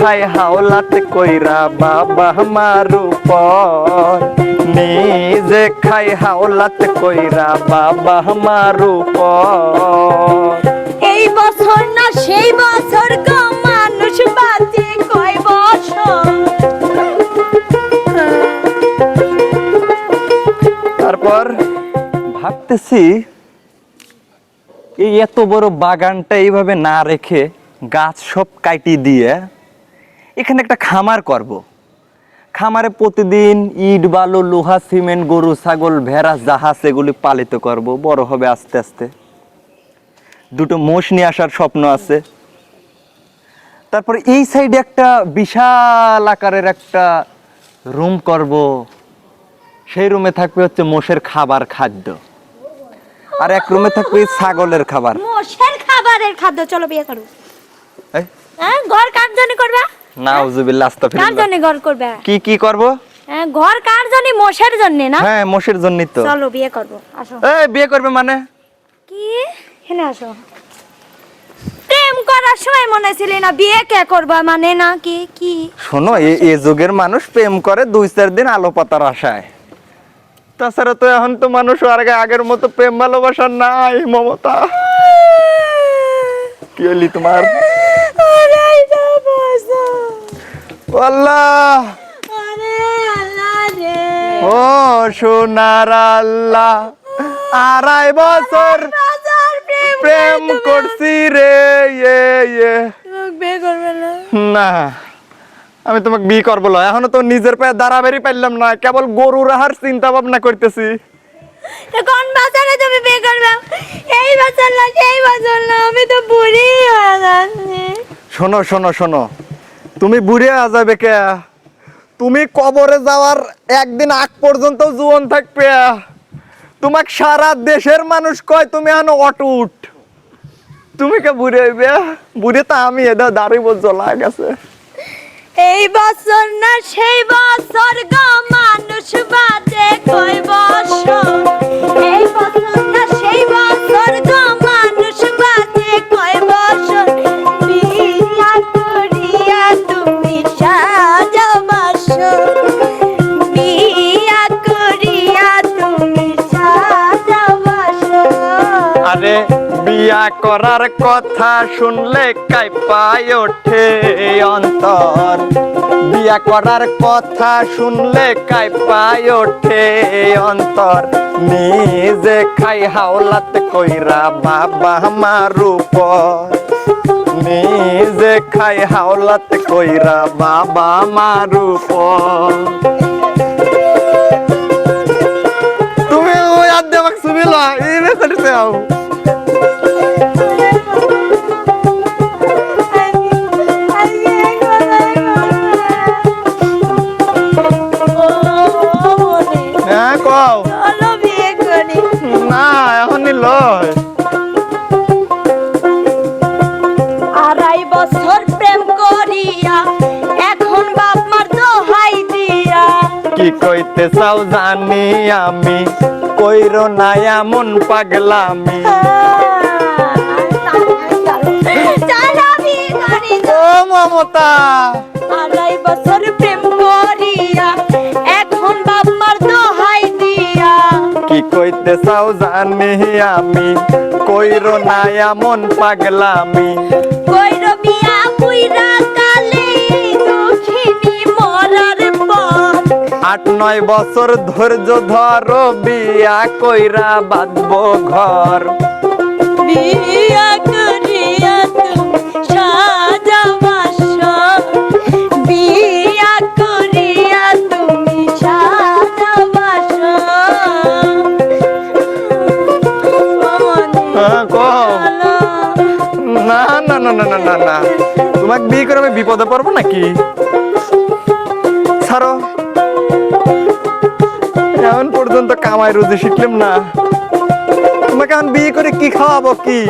খাই হাওলাত কইরা বাবা মারু পর। নিজে খাই হাওলাত কইরা বাবা মারু পর। এই বছর না সেই বছর গো মানুষ বাঁচে কয় বছর। তারপর ভাবতেছি এই এত বড় বাগানটা এইভাবে না রেখে গাছ সব কাটি দিয়ে এখানে একটা খামার করব। খামারে প্রতিদিন ইট বালু লোহা সিমেন্ট গরু ছাগল ভেড়া জাহাজ এগুলি পালিত করব। বড় হবে আস্তে আস্তে। দুটো মোষ নিয়ে আসার স্বপ্ন আছে। তারপর এই সাইডে একটা বিশাল আকারের একটা রুম করব। সেই রুমে থাকবে হচ্ছে মোষের খাবার খাদ্য। আর এক রুমে থাকবে ছাগলের খাবার। মোষের খাবারের খাদ্য চলো বিয়ে করো। এই, হ্যাঁ ঘর কার জন্য করবা। নাউজুবিল্লাহ কার জন্য ঘর করবে? কি কি করব? হ্যাঁ ঘর কার জন্য? মোষের জন্য না? হ্যাঁ মোষের জন্যই তো। চলো বিয়ে করব। আসো। এই বিয়ে করবে মানে? কি? এখানে আসো। প্রেম করার সময় মনে ছিল না বিয়ে কে করবা মানে না কি কি? শোনো এ এ যুগের মানুষ প্রেম করে দুই চার দিন আলো পাতার আশায়। তাছাড়া তো এখন তো মানুষ আর আগের মতো প্রেম ভালোবাসা নাই মমতা। কি হলি তোমার? আরে আল্লাহ। ও সোনার আল্লাহ। আড়াই বছর প্রেম করছি রে ইয়ে ইয়ে। না। না আমি তোমাকে বিয়ে করব লয় এখনও তো নিজের পায়ে দাঁড়াবেরি পাইলাম না। কেবল গরু রাহার চিন্তা ভাবনা করতেছি। কোন বছরে তুমি বিয়ে করবে? এই বছর না সেই না। আমি তো বুড়ি হয়ে যাচ্ছি। শোনো শোনো শোনো। তুমি বুড়ে যাবে কে? তুমি কবরে যাওয়ার একদিন আগ পর্যন্ত জীবন থাকবে। তোমাক সারা দেশের মানুষ কয়, তুমি আনো অটুট। তুমি কে বুড়ে হইবে? বুড়ে তো আমি এদা দাঁড়িয়ে জ্বলা গেছে এই বছর না, সেই বছর আরে বিয়া করার কথা শুনলে কাইপায় ওঠে অন্তর। বিয়া করার কথা শুনলে কাইপায় ওঠে অন্তর। নিজে খাই হাওলাত কইরা বাবা আমার উপর। নিজে খাই হাওলাত কইরা বাবা আমার উপর। কও না এখনই লয় আড়াই বছর প্রেম করিয়া এখন বাপ মার দোহাই দিয়া। কি কইতে চাও জানি আমি কইর না এমন পাগলামি। চালাবি করি। ও মমতা। আড়াই বছর প্রেম কইতে চাও জানি আমি কইর না এমন পাগলামি। কইর বিয়া পুইরা কালে মরার পর আট নয় বছর ধৈর্য ধর বিয়া কইরা বাঁধবো ঘর। বিয়া না তোমাকে বিয়ে করে আমি বিপদে পড়ব নাকি? ছাড়ো। এখন পর্যন্ত কামাই রুজি শিখলাম না। তোমাকে এখন বিয়ে করে কি খাওয়াবো কি?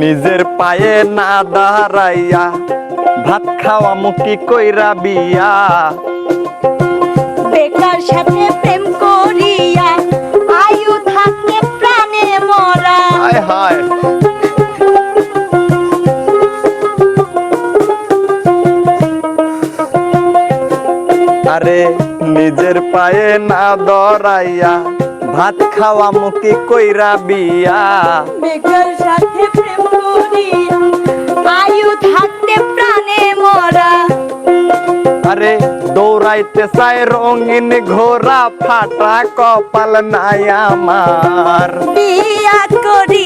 নিজের পায়ে না দাঁড়াইয়া ভাত খাওয়া মুখি কইরা বিয়া? বেকার সাথে প্রেম নিজের পায়ে না দরাইয়া ভাত খাওয়া মুখে কইরা বিয়া? বেকার সাথে প্রেম করিয়া আয়ু থাকতে প্রাণে মরা। আরে দৌড়াইতে চাই রঙিন ঘোড়া ফাটা কপাল নাই আমার। বিয়া করিয়া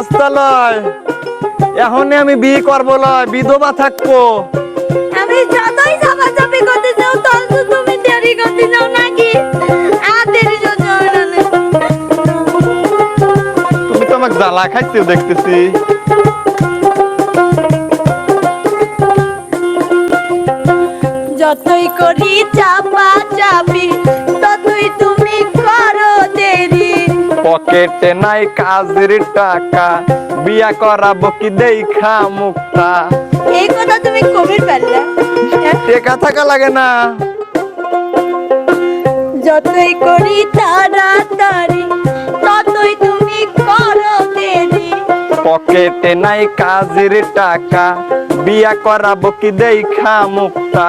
কত লয় এখনই আমি বিয়ে করব লয় বিধবা থাকব। আমি যতই চাপাচাপি করতে তত তুমি দেরি করতে চাও নাকি? আর দেরি করতে তুমি তো আমাকে জ্বালা খাইতেও দেখতেছি। যতই করি চাপা চাপি পকেটে নাই কাজের টাকা। বিয়া করাবো কি দেখা মুক্তা? এই কথা তুমি কবির পারলে টেকা থাকা লাগে না। যতই করি তাড়াতাড়ি ততই তুমি করো দেরি। পকেটে নাই কাজের টাকা। বিয়া করাবো কি দেখা মুক্তা?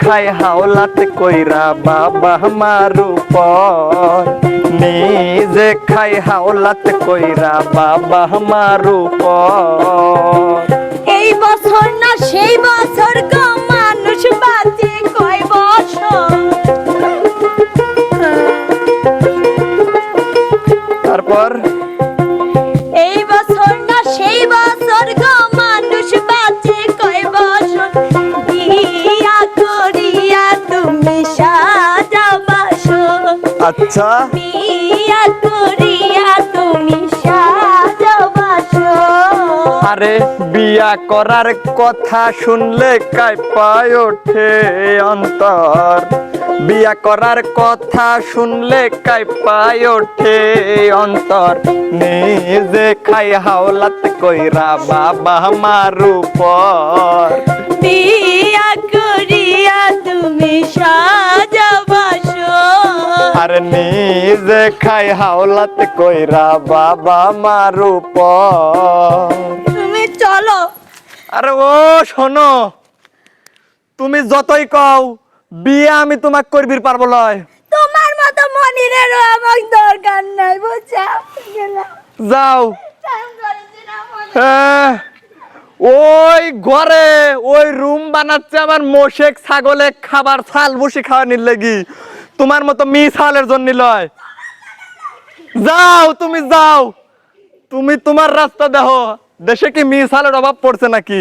খাই হাওলাত কইরা বাবা আমার উপর নিজে খাই হাওলাত কইরা বাবা আমার উপর এই বছর না সেই বছর গো মানুষ বাঁচে কয় বছর? তারপর? আচ্ছা। আরে বিয়া করার কথা শুনলে কাঁপায় ওঠে অন্তর। বিয়া করার কথা শুনলে কাই পায় ওঠে অন্তর। নিজে খাই হাওলাত কইরা বাবা আমার উপর। বিয়া করিয়া তুমি সাজাবাসো। আরে নিজে খাই হাওলাত কইরা বাবা উপর। তুমি চলো। আরে ও শোনো। তুমি যতই কও বিয়ে আমি তোমাকে করবির পারব লয়। তোমার মতো মনিরেরও আমার দরকার নাই বুঝছ? গেলাম যাও হ্যাঁ, ওই ঘরে ওই রুম বানাচ্ছে আমার মোশেক ছাগলে খাবার ছাল বসে খাওয়ানির লেগি। তোমার মতো মিস হালের জন্য লয়। যাও, তুমি যাও। তুমি তোমার রাস্তা দেখো। দেশে কি মিসালের অভাব পড়ছে নাকি?